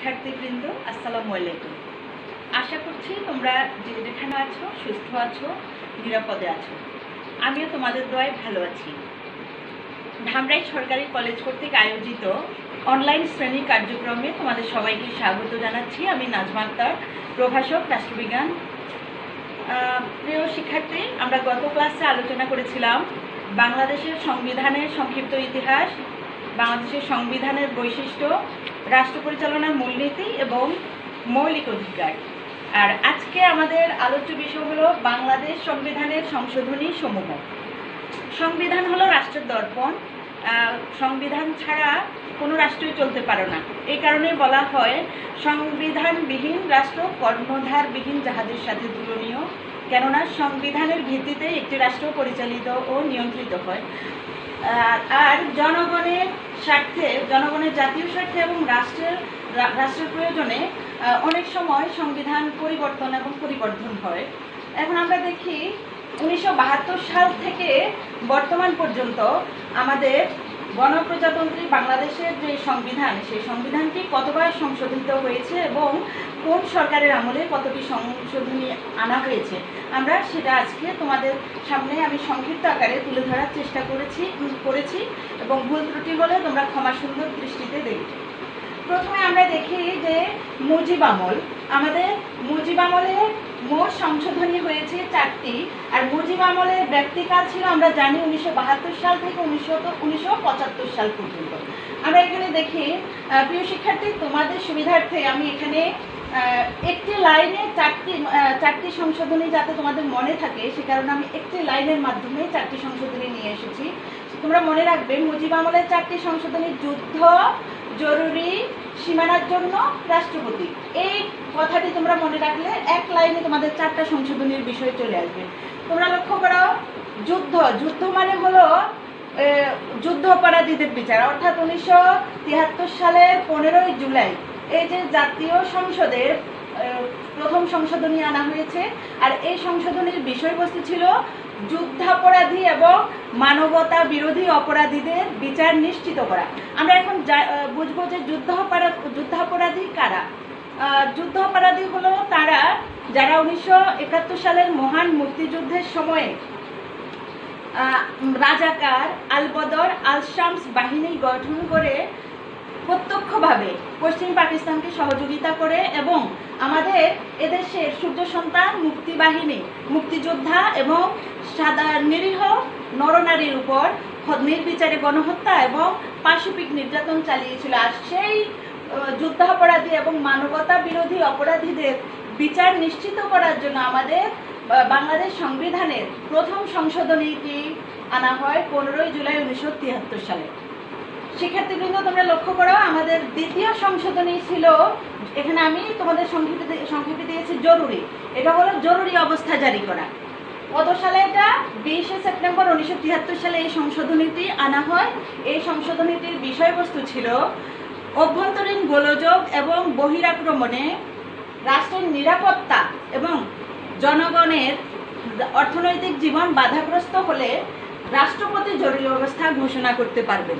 শিক্ষার্থীবৃন্দ, আসসালামু আলাইকুম। আশা করছি তোমরা যে যেখানে আছো, সুস্থ আছো, নিরাপদে আছো। আমিও তোমাদের দোয়ায় ভালো আছি। ধামরাই সরকারি কলেজ কর্তৃক আয়োজিত অনলাইন শ্রেণি কার্যক্রমে তোমাদের সবাইকে স্বাগত জানাচ্ছি। আমি নাজমা আক্তার, প্রভাষক, রাষ্ট্রবিজ্ঞান। প্রিয় শিক্ষার্থী, আমরা গত ক্লাসে আলোচনা করেছিলাম বাংলাদেশের সংবিধানের সংক্ষিপ্ত ইতিহাস, বাংলাদেশের সংবিধানের বৈশিষ্ট্য রাষ্ট্র পরিচালনার মূলনীতি এবং মৌলিক অধিকার। আর আজকে আমাদের আলোচ্য বিষয় হলো বাংলাদেশ সংবিধানের সংশোধনী সমূহ। সংবিধান হলো রাষ্ট্রের দর্পণ। সংবিধান ছাড়া কোনো রাষ্ট্রই চলতে পারে না। এই কারণে বলা হয় সংবিধানবিহীন রাষ্ট্র কর্ণধারবিহীন জাহাজের সাথে তুলনীয়। কেননা সংবিধানের ভিত্তিতে একটি রাষ্ট্র পরিচালিত ও নিয়ন্ত্রিত হয়। আর- জনগণের স্বার্থে, জনগণের জাতীয় স্বার্থে এবং রাষ্ট্রের রাষ্ট্রের প্রয়োজনে অনেক সময় সংবিধান পরিবর্তন এবং পরিবর্ধন হয়। এখন আমরা দেখি উনিশশো বাহাত্তর সাল থেকে বর্তমান পর্যন্ত আমাদের গণপ্রজাতন্ত্রী বাংলাদেশের যে সংবিধান, সেই সংবিধানটি কতবার সংশোধিত হয়েছে এবং কোন সরকারের আমলে কতটি সংশোধনী আনা হয়েছে? আমরা সেটা আজকে তোমাদের সামনে আমি সংক্ষিপ্ত আকারে তুলে ধরার চেষ্টা করেছি করেছি এবং ভুল ত্রুটি হলে তোমরা ক্ষমা সুন্দর দৃষ্টিতে দেখবে। প্রথমে আমরা দেখি যে মুজিব আমল, আমাদের মুজিব আমলে মোট সংশোধনী হয়েছে চারটি, আর মুজিব আমলের ব্যক্তিকাল ছিল, আমরা জানি, উনিশশো বাহাত্তর সাল থেকে উনিশশো উনিশশো সাল পর্যন্ত। আমরা এখানে দেখি প্রিয় শিক্ষার্থী, তোমাদের সুবিধার্থে আমি এখানে একটি লাইনে চারটি চারটি সংশোধনী যাতে তোমাদের মনে থাকে, সে কারণে আমি একটি লাইনের মাধ্যমে চারটি সংশোধনী নিয়ে এসেছি। তোমরা মনে রাখবে, মুজিব আমলের চারটি সংশোধনী যুদ্ধ জরুরি সীমানার জন্য রাষ্ট্রপতি। এই কথাটি তোমরা মনে রাখলে এক লাইনে তোমাদের চারটা সংশোধনীর বিষয় চলে আসবে। তোমরা লক্ষ্য করো, যুদ্ধ যুদ্ধ মানে হলো যুদ্ধ অপরাধীদের বিচার। অর্থাৎ উনিশশো তিয়াত্তর সালের পনেরোই জুলাই এই যে জাতীয় সংসদের প্রথম সংশোধনী আনা হয়েছে। আর এই সংশোধনীর বিষয়বস্তু ছিল যুদ্ধাপরাধী এবং মানবতা বিরোধী অপরাধীদের বিচার নিশ্চিত করা। আমরা এখন বুঝব যে যুদ্ধাপরাধ, যুদ্ধাপরাধী কারা? যুদ্ধাপরাধী হলো তারা যারা উনিশশো একাত্তর সালের মহান মুক্তিযুদ্ধের সময়ে রাজাকার আলবদর আল শামস বাহিনী গঠন করে প্রত্যক্ষভাবে পশ্চিম পাকিস্তানকে সহযোগিতা করে এবং আমাদের এদেশের সূর্য সন্তান মুক্তি বাহিনী মুক্তিযোদ্ধা এবং সাদা নিরীহ নরনারীর উপর নির্বিচারে গণহত্যা এবং পাশবিক নির্যাতন চালিয়েছিল। আর সেই যুদ্ধাপরাধী এবং মানবতা বিরোধী অপরাধীদের বিচার নিশ্চিত করার জন্য আমাদের বাংলাদেশ সংবিধানের প্রথম সংশোধনীটি আনা হয় পনেরোই জুলাই উনিশশো তিয়াত্তর সালে। শিক্ষার্থীবৃন্দ তোমরা লক্ষ্য করো, আমাদের দ্বিতীয় সংশোধনী ছিল, এখানে আমি তোমাদের সংক্ষেপে সংক্ষেপে দিয়েছি, জরুরি। এটা হলো জরুরি অবস্থা জারি করা। কত সালে এটা? বিশে সেপ্টেম্বর উনিশশো তিয়াত্তর সালে এই সংশোধনীটি আনা হয়। এই সংশোধনীটির বিষয়বস্তু ছিল অভ্যন্তরীণ গোলযোগ এবং বহিরাক্রমণে রাষ্ট্রের নিরাপত্তা এবং জনগণের অর্থনৈতিক জীবন বাধাগ্রস্ত হলে রাষ্ট্রপতি জরুরি অবস্থা ঘোষণা করতে পারবেন।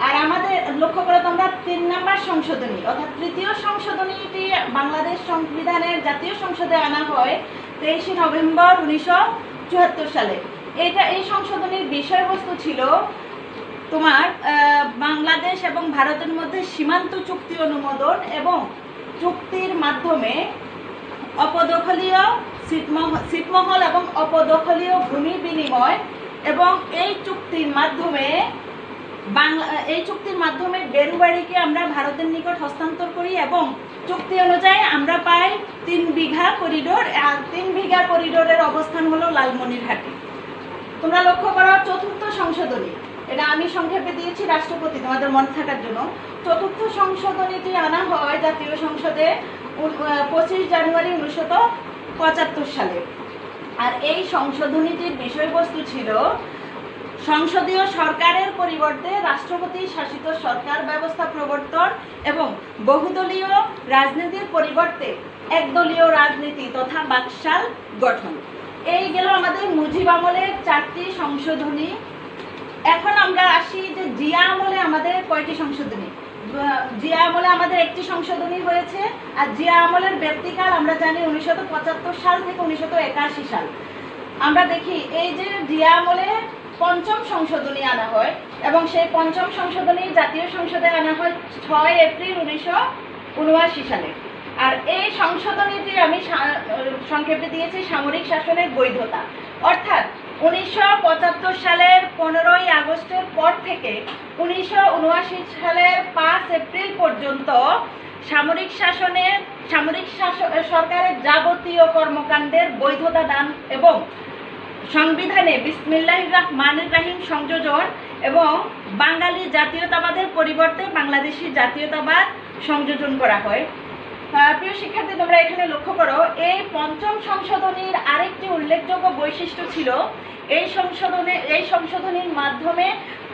আর আমাদের, লক্ষ্য করে তোমরা তিন নাম্বার সংশোধনী, অর্থাৎ তৃতীয় সংশোধনীটি বাংলাদেশ সংবিধানের জাতীয় সংসদে আনা হয় তেইশে নভেম্বর উনিশশো চুয়াত্তর সালে। এটা, এই সংশোধনীর বিষয়বস্তু ছিল তোমার বাংলাদেশ এবং ভারতের মধ্যে সীমান্ত চুক্তি অনুমোদন এবং চুক্তির মাধ্যমে অপদখলীয় ছিটমহ- ছিটমহল এবং অপদখলীয় ভূমি বিনিময় এবং এই চুক্তির মাধ্যমে বাংলা এই চুক্তির মাধ্যমে বেরুবাড়িকে আমরা ভারতের নিকট হস্তান্তর করি এবং চুক্তি অনুযায়ী আমরা পাই তিন বিঘা করিডোর, আর তিন বিঘা করিডোরের অবস্থান হলো লালমনিরহাটে তোমরা লক্ষ্য করো, চতুর্থ সংশোধনী। এটা আমি সংক্ষেপে দিয়েছি রাষ্ট্রপতি, তোমাদের মনে থাকার জন্য। চতুর্থ সংশোধনীটি আনা হয় জাতীয় সংসদে পঁচিশ জানুয়ারি উনিশশো পঁচাত্তর সালে। আর এই সংশোধনীটির বিষয়বস্তু ছিল সংসদীয় সরকারের পরিবর্তে রাষ্ট্রপতি শাসিত সরকার ব্যবস্থা প্রবর্তন এবং বহুদলীয় রাজনীতির পরিবর্তে একদলীয় রাজনীতি তথা বাকশাল গঠন। এই গেল আমাদের মুজিব আমলের চারটি সংশোধনী। এখন আমরা আসি যে জিয়া আমলে আমাদের কয়টি সংশোধনী? জিয়া আমলে আমাদের একটি সংশোধনী হয়েছে। আর জিয়া আমলের ব্যক্তিকাল আমরা জানি উনিশশো পঁচাত্তর সাল থেকে উনিশশো একাশি সাল। আমরা দেখি এই যে জিয়া আমলে পঞ্চম সংশোধনী আনা হয় এবং সেই পঞ্চম সংশোধনী জাতীয় সংসদে আনা হয় ছয় এপ্রিল উনিশশো উনআশি সালে। আর এই সংশোধনীটি আমি সংক্ষেপে দিয়েছি, সামরিক শাসনের বৈধতা। অর্থাৎ উনিশশো পঁচাত্তর সালের পনেরোই আগস্টের পর থেকে উনিশশো উনআশি সালের পাঁচ এপ্রিল পর্যন্ত সামরিক শাসনের সামরিক শাসন সরকারের যাবতীয় কর্মকাণ্ডের বৈধতা দান এবং সংবিধানে বিসমিল্লাহ রহমানুর রাহিম সংযোজন এবং বাঙালি জাতীয়তাবাদের পরিবর্তে বাংলাদেশি জাতীয়তাবাদ সংযোজন করা হয়। প্রিয় শিক্ষার্থী, তোমরা এখানে লক্ষ্য করো, এই পঞ্চম সংশোধনীর আরেকটি উল্লেখযোগ্য বৈশিষ্ট্য ছিল এই সংশোধনে এই সংশোধনীর মাধ্যমে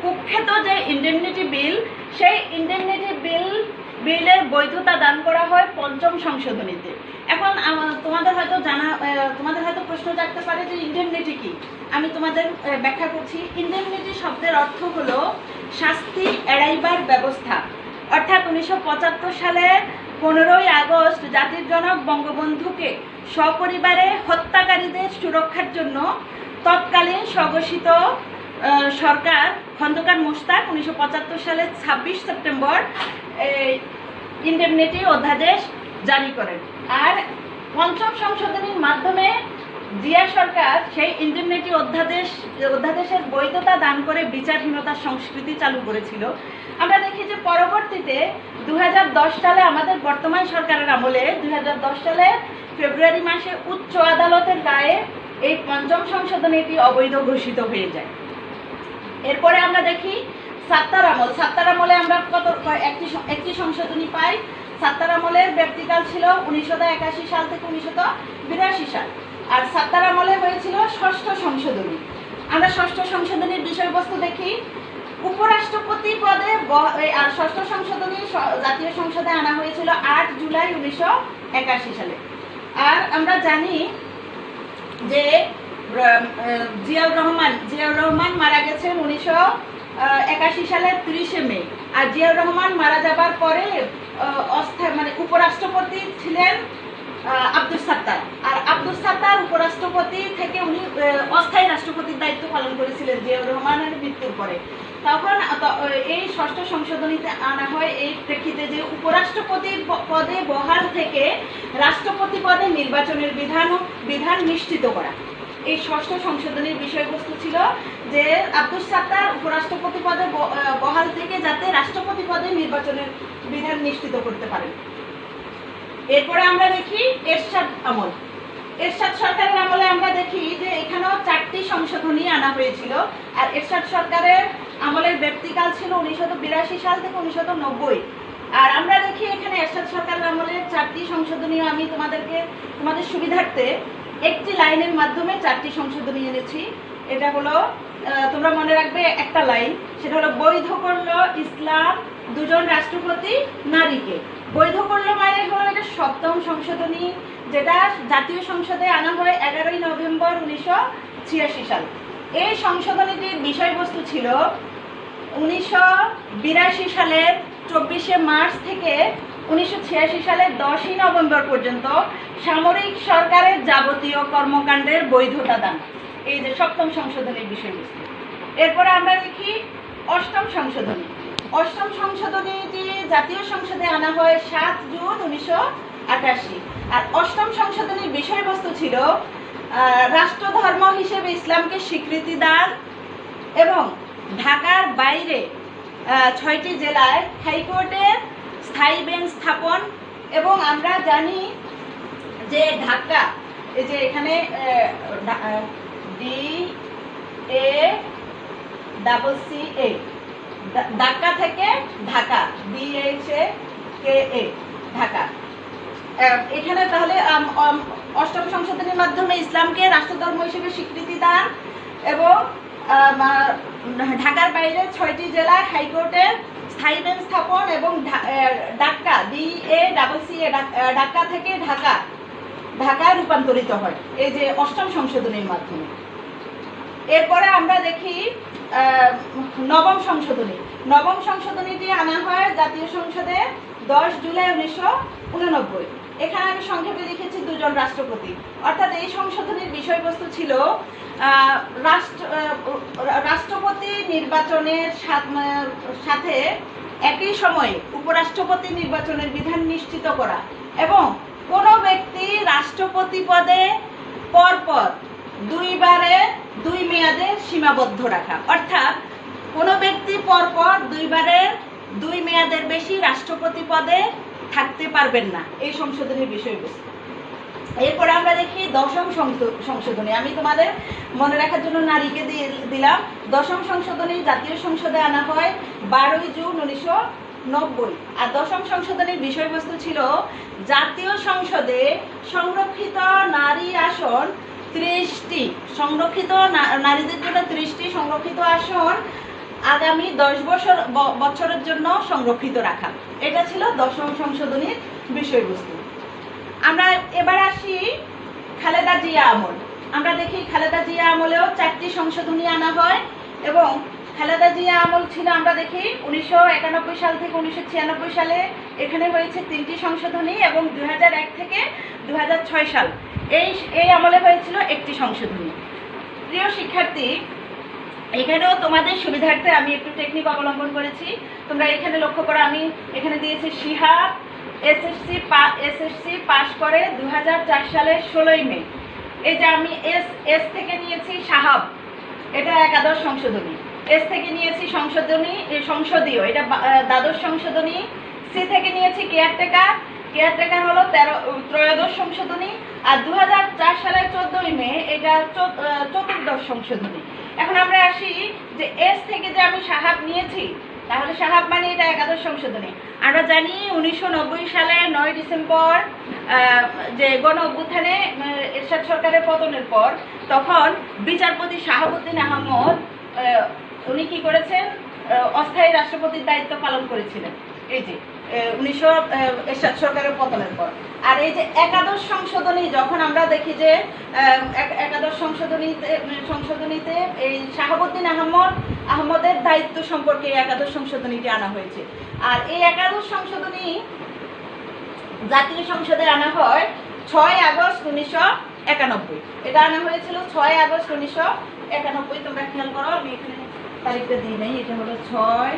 কুখ্যাত যে ইন্ডেমনিটি বিল সেই ইন্ডেমনিটি বিল বিলের বৈধতা দান করা হয় পঞ্চম সংশোধনীতে। এখন তোমাদের হয়তো জানা তোমাদের হয়তো প্রশ্ন জাগতে পারে যে ইন্ডেমনিটি কি? আমি তোমাদের ব্যাখ্যা করছি। ইন্ডেমনিটি শব্দের অর্থ হলো শাস্তি এড়াইবার ব্যবস্থা। অর্থাৎ উনিশশো পঁচাত্তর সালে পনেরোই আগস্ট জাতির জনক বঙ্গবন্ধুকে সপরিবারে হত্যাকারীদের সুরক্ষার জন্য তৎকালীন স্বঘোষিত সরকার খন্দকার মোশতাক উনিশশো সালের ছাব্বিশ সেপ্টেম্বর ইন্ডেমনিটি অধ্যাদেশ জারি করেন। আর পঞ্চম সংশোধনীর মাধ্যমে জিয়া সরকার সেই ইন্ডেমনিটি অধ্যাদেশ, অধ্যাদেশের বৈধতা দান করে বিচারহীনতার সংস্কৃতি চালু করেছিল। আমরা দেখি যে পরবর্তীতে দু হাজার দশ সালে আমাদের বর্তমান সরকারের আমলে দুই হাজার দশ সালে ফেব্রুয়ারি মাসে উচ্চ আদালতের রায়ে এই পঞ্চম সংশোধনীটি অবৈধ ঘোষিত হয়ে যায়। এরপরে আমরা দেখি সাত্তার আমল সাত্তার আমলে আমরা কত একটি একটি সংশোধনী পাই। সাত্তার আমলের ব্যক্তিকাল ছিল উনিশশো একাশি সাল থেকে উনিশশো বিরাশি সাল। আর সাত্তার আমলে হয়েছিল ষষ্ঠ সংশোধনী। আমরা ষষ্ঠ সংশোধনীর বিষয়বস্তু দেখি। উপরাষ্ট্রপতি পদে আর ষষ্ঠ সংশোধনী জাতীয় সংসদে আনা হয়েছিল আট জুলাই উনিশশো একাশি সালে। আর আমরা জানি যে জিয়াউর রহমান জিয়াউর রহমান মারা গেছেন উনিশশো একাশি সালের তিরিশে মে। আর জিয়াউর রহমান মারা যাবার পরে অস্থায়ী মানে উপরাষ্ট্রপতি ছিলেন আব্দুল সাত্তার। আর আব্দুল সাত্তার উপরাষ্ট্রপতি থেকে উনি অস্থায়ী রাষ্ট্রপতির দায়িত্ব পালন করেছিলেন জিয়াউর রহমানের মৃত্যুর পরে। তখন এই ষষ্ঠ সংশোধনীতে আনা হয় এই প্রেক্ষিতে যে উপরাষ্ট্রপতির পদে বহাল থেকে রাষ্ট্রপতি পদে নির্বাচনের বিধান বিধান নিশ্চিত করা। এই ষষ্ঠ সংশোধনীর বিষয়বস্তু ছিল যে আব্দুল সাত্তার উপরাষ্ট্রপতি পদে বহাল থেকে যাতে রাষ্ট্রপতি পদে নির্বাচনের বিধান নিশ্চিত করতে পারেন। এরপরে আমরা দেখি এরশাদ আমল। এরশাদ সরকারের আমলে আমরা দেখি যে এখানেও চারটি সংশোধনী আনা হয়েছিল। আর এরশাদ সরকারের আমলের ব্যক্তিকাল ছিল উনিশশো বিরাশি সাল থেকে উনিশশো নব্বই। আর আমরা দেখি এখানে এরশাদ সরকারের আমলের চারটি সংশোধনী আমি তোমাদেরকে, তোমাদের সুবিধার্থে একটি লাইনের মাধ্যমে চারটি সংশোধনী এনেছি। এটা হলো তোমরা মনে রাখবে একটা লাইন, সেটা হলো, বৈধ করল ইসলাম দুজন রাষ্ট্রপতি নারীকে। বৈধ করল মানে হলো এটা সপ্তম সংশোধনী, যেটা জাতীয় সংসদে আনা হয় এগারোই নভেম্বর উনিশশো ছিয়াশি সাল। এই সংশোধনীটির বিষয়বস্তু ছিল, উনিশশো বিরাশি সালের চব্বিশে মার্চ থেকে উনিশশো ছিয়াশি সালের দশই নভেম্বর পর্যন্ত সামরিক সরকারের যাবতীয় কর্মকাণ্ডের বৈধতা দান। এই যে সপ্তম সংশোধনের বিষয়বস্তু এরপরে আমরা দেখি অষ্টম সংশোধনী। অষ্টম সংশোধনীটি জাতীয় সংসদে আনা হয় সাত জুন উনিশশো আটাশি। আর অষ্টম সংশোধনীর বিষয়বস্তু ছিল রাষ্ট্রধর্ম হিসেবে ইসলামকে স্বীকৃতি দান এবং ঢাকার বাইরে ছয়টি জেলায় হাইকোর্টের স্থায়ী বেঞ্চ স্থাপন এবং আমরা জানি যে ঢাকা, এই যে এখানে D A double C A Dhaka থেকে Dhaka B H A K A Dhaka. এখানে তাহলে অষ্টম সংশোধনীর মাধ্যমে ইসলামকে রাষ্ট্রধর্ম হিসেবে স্বীকৃতি দান এবং ঢাকার বাইরে ছয়টি জেলায় হাইকোর্টের স্থায়ী বেঞ্চ স্থাপন এবং Dhaka D A double C A Dhaka থেকে ঢাকা, ঢাকায় রূপান্তরিত হয়। এই যে অষ্টম সংশোধনীর মাধ্যমে। এরপরে আমরা দেখি নবম সংশোধনী। নবম সংশোধনীটি আনা হয় জাতীয় সংসদে দশ জুলাই উনিশশো উননব্বই। এখানে আমি সংক্ষেপে লিখেছি দুজন রাষ্ট্রপতি। অর্থাৎ এই সংশোধনীর বিষয়বস্তু ছিল রাষ্ট্র রাষ্ট্রপতি নির্বাচনের সাথ- সাথে একই সময়ে উপরাষ্ট্রপতি নির্বাচনের বিধান নিশ্চিত করা এবং কোনো ব্যক্তি রাষ্ট্রপতি পদে পরপর দুইবারে দুই মেয়াদে সীমাবদ্ধ রাখা। অর্থাৎ কোনো ব্যক্তি পরপর দুইবারের দুই মেয়াদের বেশি রাষ্ট্রপতি পদে থাকতে পারবেন না। এই সংশোধনীর বিষয়বস্তু। এরপরে আমরা দেখি দশম সংশোধনী। আমি তোমাদের মনে রাখার জন্য নারীকে দিলাম। দশম সংশোধনী জাতীয় সংসদে আনা হয় বারোই জুন উনিশশো নব্বই। আর দশম সংশোধনীর বিষয়বস্তু ছিল জাতীয় সংসদে সংরক্ষিত নারী আসন ত্রিশটি সংরক্ষিত নারীদের জন্য ত্রিশটি সংরক্ষিত আসন আগামী দশ বছর বছরের জন্য সংরক্ষিত রাখা। এটা ছিল দশম সংশোধনীর বিষয়বস্তু। আমরা এবার আসি খালেদা জিয়া আমল। আমরা দেখি খালেদা জিয়া আমলেও চারটি সংশোধনী আনা হয় এবং খালেদা জিয়া আমল ছিল, আমরা দেখি উনিশশো একানব্বই সাল থেকে উনিশশো ছিয়ানব্বই সালে এখানে হয়েছে তিনটি সংশোধনী এবং এক থেকে দু হাজার ছয় সাল। এই এই আমলে হয়েছিল একটি সংশোধনী। প্রিয় শিক্ষার্থী, এখানেও তোমাদের সুবিধার্থে আমি একটু টেকনিক অবলম্বন করেছি। তোমরা এখানে লক্ষ্য করো, আমি এখানে দিয়েছি শিহাব এসএসসি এসএসসি পাশ করে দু হাজার চার সালের ষোলোই মে। এই যে আমি এস এস থেকে নিয়েছি সাহাব, এটা একাদশ সংশোধনী। এস থেকে নিয়েছি সংশোধনী সংসদীয়, এটা দ্বাদশ সংশোধনী সি থেকে নিয়েছি কেয়ারটেকার। কেয়ারটেকার হলো তেরো ত্রয়োদশ সংশোধনী আর দুহাজার চার সালের চোদ্দই মে, এটা চতুর্দশ সংশোধনী। এখন আমরা আসি যে এস থেকে যে আমি সাহাব নিয়েছি, তাহলে সাহাব মানে এটা একাদশ সংশোধনী। আমরা জানি উনিশশো নব্বই সালে নয় ডিসেম্বর যে গণ অভ্যুত্থানে এরশাদ সরকারের পতনের পর, তখন বিচারপতি শাহাবুদ্দিন আহমদ উনি কি করেছেন? অস্থায়ী রাষ্ট্রপতির দায়িত্ব পালন করেছিলেন। এই যে উনিশশো সরকারের পতনের পর। আর এই যে একাদশ সংশোধনী, যখন আমরা দেখি যে একাদশ সংশোধনীতে সংশোধনীতে এই শাহাবুদ্দিন আহমদ, আহমদের দায়িত্ব সম্পর্কে একাদশ সংশোধনীটি আনা হয়েছে। আর এই একাদশ সংশোধনী জাতীয় সংসদে আনা হয় ছয় আগস্ট উনিশশো একানব্বই। এটা আনা হয়েছিল ছয় আগস্ট উনিশশো একানব্বই। তোমরা খেয়াল করো, আমি এখানে তারিখটা দিই নাই, এটা হলো ছয়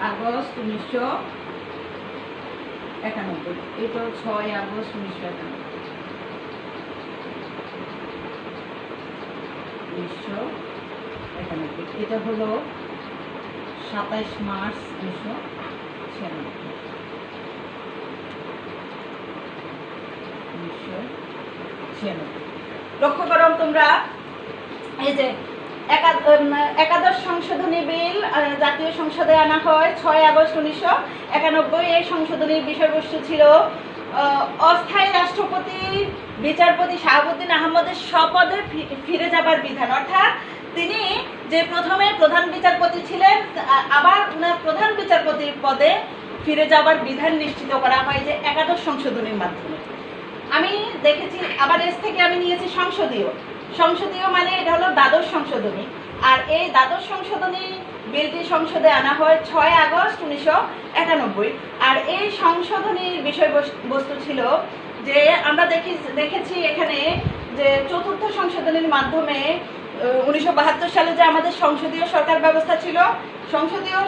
আগস্ট উনিশশো একানব্বই। এটা ছয় আগস্ট উনিশশো একানব্বই। উনিশশো একানব্বই। এটা হলো সাতাইশ মার্চ উনিশশো ছিয়ানব্বই। উনিশশো ছিয়ানব্বই। লক্ষ্য করো তোমরা, এই যে একাদশ সংশোধনী বিল জাতীয় সংসদে আনা হয়, ছয় আগস্ট উনিশশো একানব্বই। এই সংশোধনীর বিষয়বস্তু ছিল অস্থায়ী রাষ্ট্রপতি, বিচারপতি শাহাবুদ্দিন আহমদের স্বপদে ফিরে যাবার বিধান। অর্থাৎ তিনি যে প্রথমে প্রধান বিচারপতি ছিলেন আবার উনার প্রধান বিচারপতির পদে ফিরে যাবার বিধান নিশ্চিত করা হয় যে একাদশ সংশোধনীর মাধ্যমে। আমি দেখেছি, আবার এস থেকে আমি নিয়েছি সংসদীয়। সংসদীয় মানে এটা হলো দ্বাদশ সংশোধনী। আর এই দ্বাদশ সংশোধনী বিলটি সংসদে আনা হয় ছয় আগস্ট উনিশশো একানব্বই। আর এই সংশোধনীর বিষয়বস্তু ছিল যে আমরা দেখি দেখেছি এখানে যে চতুর্থ সংশোধনীর মাধ্যমে উনিশশো বাহাত্তর সালে যে আমাদের সংসদীয় সরকার ব্যবস্থা ছিল, সংসদীয়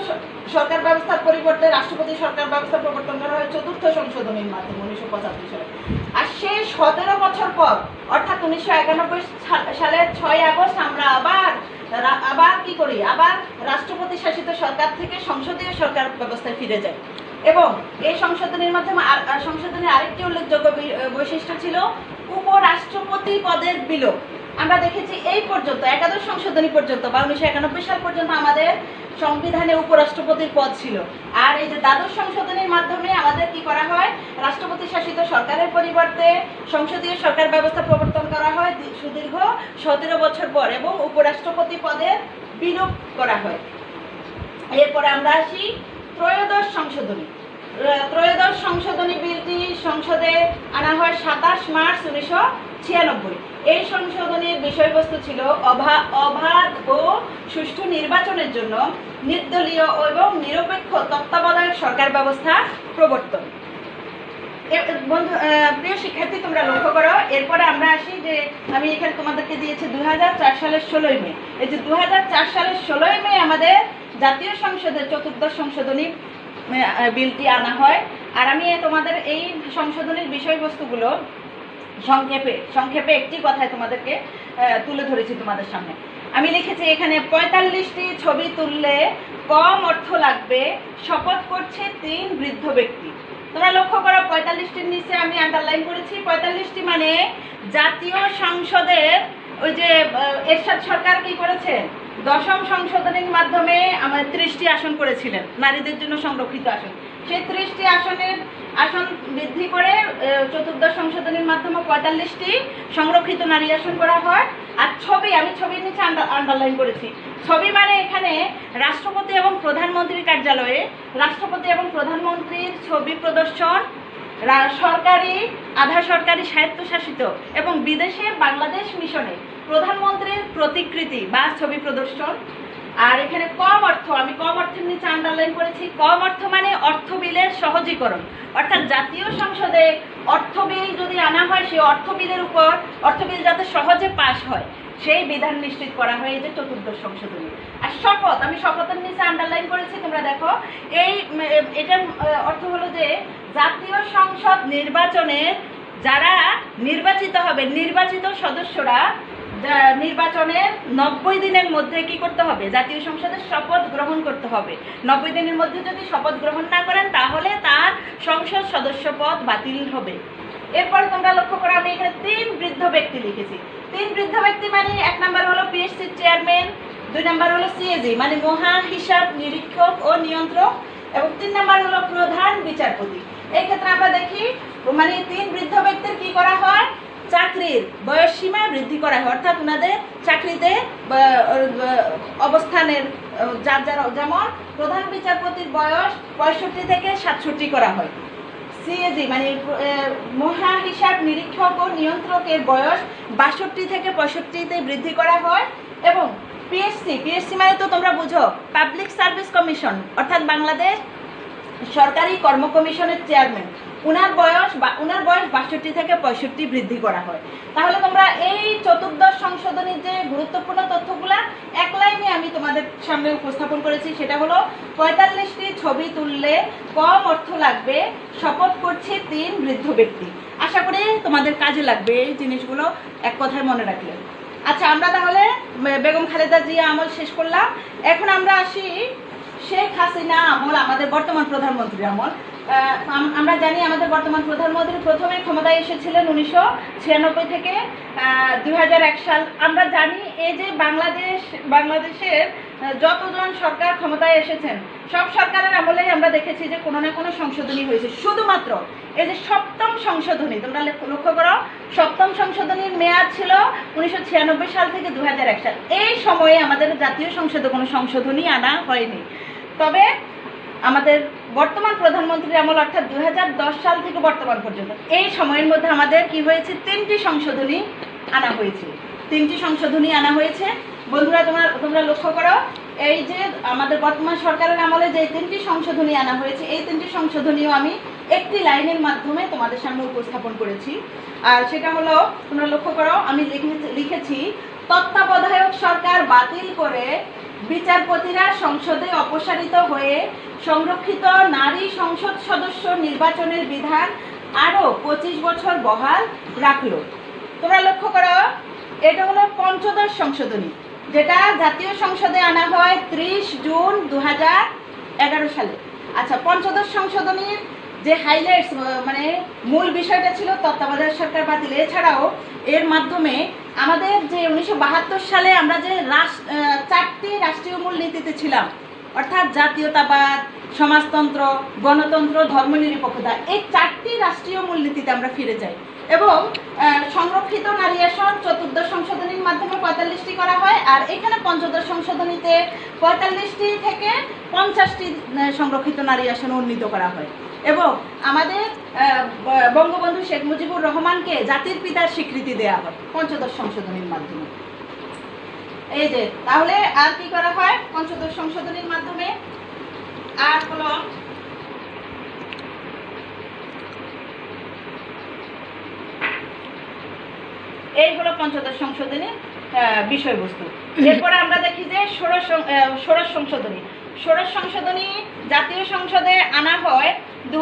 সরকার ব্যবস্থার পরিবর্তে রাষ্ট্রপতি সরকার ব্যবস্থা প্রবর্তন করা হয় চতুর্থ সংশোধনীর মাধ্যমে, উনিশশো পঁচাত্তর সালে। আর সেই সতেরো বছর পর, অর্থাৎ উনিশশো একানব্বই সালের ছয় আগস্ট আমরা আবার আবার কি করি? আবার রাষ্ট্রপতি শাসিত সরকার থেকে সংসদীয় সরকার ব্যবস্থায় ফিরে যাই। এবং এই সংশোধনীর মাধ্যমে সংশোধনের আরেকটি উল্লেখযোগ্য বৈশিষ্ট্য ছিল, উপরাষ্ট্রপতি পদের বিলোপ। আমরা দেখেছি এই পর্যন্ত, একাদশ সংশোধনী পর্যন্ত, বা উনিশশো একানব্বই সাল পর্যন্ত আমাদের সংবিধানে উপরাষ্ট্রপতির পদ ছিল। আর এই যে দ্বাদশ সংশোধনীর মাধ্যমে আমাদের কি করা হয়? রাষ্ট্রপতি শাসিত সরকারের পরিবর্তে সংসদীয় সরকার ব্যবস্থা প্রবর্তন করা হয় সুদীর্ঘ সতেরো বছর পর এবং উপরাষ্ট্রপতি পদের বিলোপ করা হয়। এরপরে আমরা আসি ত্রয়োদশ সংশোধনী। ত্রয়োদশ সংশোধনী বিলটি সংসদে আনা হয় সাতাশ মার্চ উনিশশো ছিয়ানব্বই। এই সংশোধনীর বিষয়বস্তু ছিল অবাধ ও সুষ্ঠু নির্বাচনের জন্য নির্দলীয় এবং নিরপেক্ষ তত্ত্বাবধায়ক সরকার ব্যবস্থা প্রবর্তন। বন্ধু প্রিয় শিক্ষার্থী, তোমরা লক্ষ্য করো, এরপরে আমরা আসি যে আমি এখানে তোমাদেরকে দিয়েছি দুই হাজার চার সালের ষোলোই মে। এই যে দুই হাজার চার সালের ষোলোই মে আমাদের জাতীয় সংসদের চতুর্দশ সংশোধনী বিলটি আনা হয়। আর আমি তোমাদের এই সংশোধনীর বিষয়বস্তুগুলো সংক্ষেপে সংক্ষেপে একটি কথায় তোমাদেরকে তুলে ধরেছি তোমাদের সামনে। আমি লিখেছি, এখানে পঁয়তাল্লিশটি ছবি তুললে কম অর্থ লাগবে, শপথ করছে তিন বৃদ্ধ ব্যক্তি। তোমরা লক্ষ্য করো, পঁয়তাল্লিশটির নিচে আমি আন্ডারলাইন করেছি। পঁয়তাল্লিশটি মানে জাতীয় সংসদের, ওই যে এরশাদ সরকার কি করেছে? দশম সংশোধনীর মাধ্যমে আমার ত্রিশটি আসন করেছিলেন, নারীদের জন্য সংরক্ষিত আসন। সেই ত্রিশটি আসনের আসন বৃদ্ধি করে চতুর্দশ সংশোধনীর মাধ্যমে পঁয়তাল্লিশটি সংরক্ষিত নারী আসন করা হয়। আর ছবি, আমি ছবির নিচে আন্ডারলাইন করেছি। ছবি মানে এখানে রাষ্ট্রপতি এবং প্রধানমন্ত্রীর কার্যালয়ে রাষ্ট্রপতি এবং প্রধানমন্ত্রীর ছবি প্রদর্শন সরকারি, আধা সরকারি স্বায়ত্তশাসিত এবং বিদেশে বাংলাদেশ মিশনে প্রধানমন্ত্রীর প্রতিকৃতি বা ছবি প্রদর্শন। আর এখানে কম অর্থ, আমি কম অর্থের নিচে আন্ডারলাইন করেছি। কম অর্থ মানে অর্থ বিলের সহজীকরণ। অর্থাৎ জাতীয় সংসদে অর্থ বিল যদি আনা হয়, সেই অর্থ বিলের উপর, অর্থ বিল যাতে সহজে পাশ হয়, সেই বিধান নিশ্চিত করা হয় এই যে চতুর্দশ সংশোধনী। আর শপথ, আমি শপথের নিচে আন্ডারলাইন করেছি, তোমরা দেখো। এই এটার অর্থ হলো যে জাতীয় সংসদ নির্বাচনে যারা নির্বাচিত হবে, নির্বাচিত সদস্যরা নির্বাচনের নব্বই দিনের মধ্যে কি করতে হবে? জাতীয় সংসদের শপথ গ্রহণ করতে হবে। নব্বই দিনের মধ্যে যদি শপথ গ্রহণ না করেন, তাহলে তার সংসদ সদস্য পদ বাতিল হবে। এরপর তোমরা লক্ষ্য করো, আমি এখানে তিন বৃদ্ধ ব্যক্তি লিখেছি। তিন বৃদ্ধ ব্যক্তি মানে এক নাম্বার হলো পিএসসি চেয়ারম্যান দুই নাম্বার হলো সিএজি মানে মহা হিসাব নিরীক্ষক ও নিয়ন্ত্রক, এবং তিন নাম্বার হলো প্রধান বিচারপতি। এই ক্ষেত্রে আমরা দেখি মানে তিন বৃদ্ধ ব্যক্তির কি করা হয়? চাকরির বয়স সীমা বৃদ্ধি করা হয়। অর্থাৎ ওনাদের চাকরিতে অবস্থানের, যার যার, যেমন প্রধান বিচারপতির বয়স পঁয়ষট্টি থেকে সাতষট্টি করা হয়। সিএজি মানে মহা হিসাব নিরীক্ষক ও নিয়ন্ত্রকের বয়স বাষট্টি থেকে পঁয়ষট্টিতে বৃদ্ধি করা হয় এবং পিএসসি পিএসসি মানে তো তোমরা বুঝো, পাবলিক সার্ভিস কমিশন, অর্থাৎ বাংলাদেশ সরকারি কর্ম কমিশনের চেয়ারম্যান। উনার বয়স বা উনার বয়স বাষট্টি থেকে পঁয়ষট্টি বৃদ্ধি করা হয়। তাহলে তোমরা এই চতুর্দশ সংশোধনীর যে গুরুত্বপূর্ণ তথ্যগুলা এক লাইনে আমি তোমাদের সামনে উপস্থাপন করেছি। সেটা হলো, পঁয়তাল্লিশটি ছবি তুললে কম অর্থ লাগবে, শপথ করছে তিন বৃদ্ধ ব্যক্তি। আশা করি তোমাদের কাজে লাগবে এই জিনিসগুলো এক কথায় মনে রাখলে। আচ্ছা আমরা তাহলে বেগম খালেদা জিয়া আমল শেষ করলাম। এখন আমরা আসি শেখ হাসিনা আমল, আমাদের বর্তমান প্রধানমন্ত্রী আমল। আমরা জানি আমাদের বর্তমান প্রধানমন্ত্রী প্রথমে ক্ষমতায় এসেছিলেন উনিশশো ছিয়ানব্বই থেকে দু হাজার এক সাল। আমরা জানি এই যে বাংলাদেশ, বাংলাদেশের যতজন সরকার ক্ষমতায় এসেছেন, সব সরকারের আমলেই আমরা দেখেছি যে কোনো না কোনো সংশোধনী হয়েছে। শুধুমাত্র এই যে সপ্তম সংশোধনী, তোমরা লক্ষ্য করো, সপ্তম সংশোধনীর মেয়াদ ছিল উনিশশো ছিয়ানব্বই সাল থেকে দুই হাজার এক সাল। এই সময়ে আমাদের জাতীয় সংসদে কোনো সংশোধনী আনা হয়নি। তবে আমাদের বর্তমান প্রধানমন্ত্রীর আমল অর্থাৎ দুই হাজার দশ সাল থেকে বর্তমান পর্যন্ত। এই সময়ের মধ্যে আমাদের কি হয়েছে? তিনটি সংশোধনী আনা হয়েছে। তিনটি সংশোধনী আনা হয়েছে। বন্ধুরা, তোমরা তোমরা লক্ষ্য করো, এই যে আমাদের বর্তমান সরকারের আমলে যে তিনটি সংশোধনী আনা হয়েছে, এই তিনটি সংশোধনীও আমি একটি লাইনের মাধ্যমে তোমাদের সামনে উপস্থাপন করেছি। আর সেটা হলো, তোমরা লক্ষ্য করো, আমি লিখে- লিখেছি, তত্ত্বাবধায়ক সরকার বাতিল করে বিচারপতিরা সংসদে অপসারিত হয়ে সংরক্ষিত নারী সংসদ সদস্য নির্বাচনের বিধান আরও পঁচিশ বছর বহাল রাখল। তোমরা লক্ষ্য করো, এটা হলো পঞ্চদশ সংশোধনী, যেটা জাতীয় সংসদে আনা হয় ত্রিশ জুন দু এগারো সালে। আচ্ছা পঞ্চদশ সংশোধনীর যে হাইলাইটস মানে মূল বিষয়টা ছিল তত্ত্বাবধায়ক সরকার বাতিল। এছাড়াও এর মাধ্যমে আমাদের যে উনিশশো বাহাত্তর সালে আমরা যে রাষ্ট্র চারটি রাষ্ট্রীয় মূলনীতিতে ছিলাম অর্থাৎ জাতীয়তাবাদ, সমাজতন্ত্র, গণতন্ত্র, ধর্মনিরপেক্ষতা, এই চারটি রাষ্ট্রীয় মূলনীতিতে আমরা ফিরে যাই। এবং সংরক্ষিত নারী আসন চতুর্দশ সংশোধনীর মাধ্যমে পঁয়তাল্লিশটি করা হয়, আর এখানে পঞ্চদশ সংশোধনীতে পঁয়তাল্লিশটি থেকে পঞ্চাশটি সংরক্ষিত নারী আসন উন্নীত করা হয়। এবং আমাদের বঙ্গবন্ধু শেখ মুজিবুর রহমানকে জাতির পিতার স্বীকৃতি দেওয়া হয় পঞ্চদশ সংশোধনীর মাধ্যমে। এই যে, তাহলে আর কি করা হয়? পঞ্চদশ সংশোধনীর মাধ্যমে। আর এই হলো পঞ্চদশ বিষয়বস্তু। এরপরে আমরা দেখি যে ষোড়শ ষোড়শ সংশোধনী। ষোড়শ সংশোধনী জাতীয় সংসদে আনা হয় দু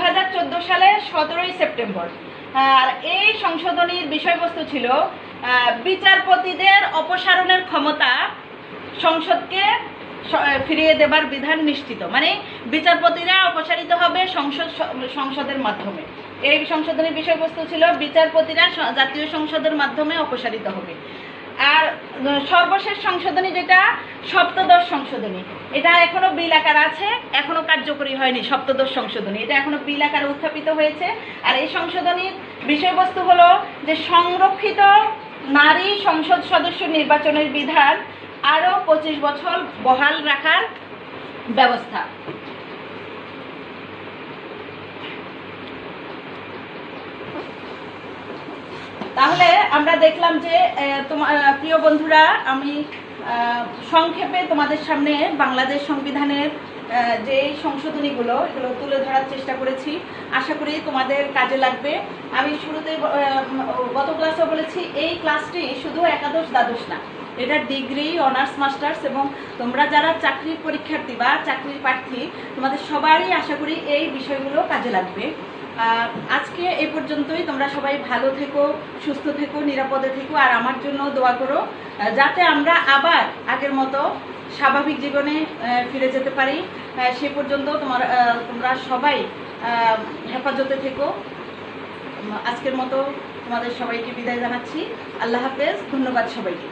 সালের সতেরোই সেপ্টেম্বর। আর এই সংশোধনীর বিষয়বস্তু ছিল বিচারপতিদের অপসারণের ক্ষমতা সংসদকে ফিরিয়ে দেবার বিধান নিশ্চিত। মানে বিচারপতিরা অপসারিত হবে সংসদ সংসদের মাধ্যমে। এই সংশোধনের বিষয়বস্তু ছিল বিচারপতিরা জাতীয় সংসদের মাধ্যমে অপসারিত হবে। আর সর্বশেষ সংশোধনী যেটা, সপ্তদশ সংশোধনী। এটা এখনও বিল আকার আছে, এখনও কার্যকরী হয়নি সপ্তদশ সংশোধনী। এটা এখনও বিল আকারে উত্থাপিত হয়েছে। আর এই সংশোধনীর বিষয়বস্তু হলো যে সংরক্ষিত নারী সংসদ সদস্য নির্বাচনের বিধান আরও পঁচিশ বছর বহাল রাখার ব্যবস্থা। তাহলে আমরা দেখলাম যে তোমার প্রিয় বন্ধুরা, আমি সংক্ষেপে তোমাদের সামনে বাংলাদেশ সংবিধানের যে সংশোধনীগুলো এগুলো তুলে ধরার চেষ্টা করেছি। আশা করি তোমাদের কাজে লাগবে। আমি শুরুতে গত ক্লাসে বলেছি, এই ক্লাসটি শুধু একাদশ দ্বাদশ না, এটা ডিগ্রি অনার্স মাস্টার্স এবং তোমরা যারা চাকরির পরীক্ষার্থী বা চাকরির প্রার্থী, তোমাদের সবারই আশা করি এই বিষয়গুলো কাজে লাগবে। আজকে এই পর্যন্তই। তোমরা সবাই ভালো থেকো, সুস্থ থেকো, নিরাপদে থেকো, আর আমার জন্য দোয়া করো যাতে আমরা আবার আগের মতো স্বাভাবিক জীবনে ফিরে যেতে পারি। সে পর্যন্ত তোমার তোমরা সবাই হেফাজতে থেকো। আজকের মতো তোমাদের সবাইকে বিদায় জানাচ্ছি। আল্লাহ হাফেজ, ধন্যবাদ সবাইকে।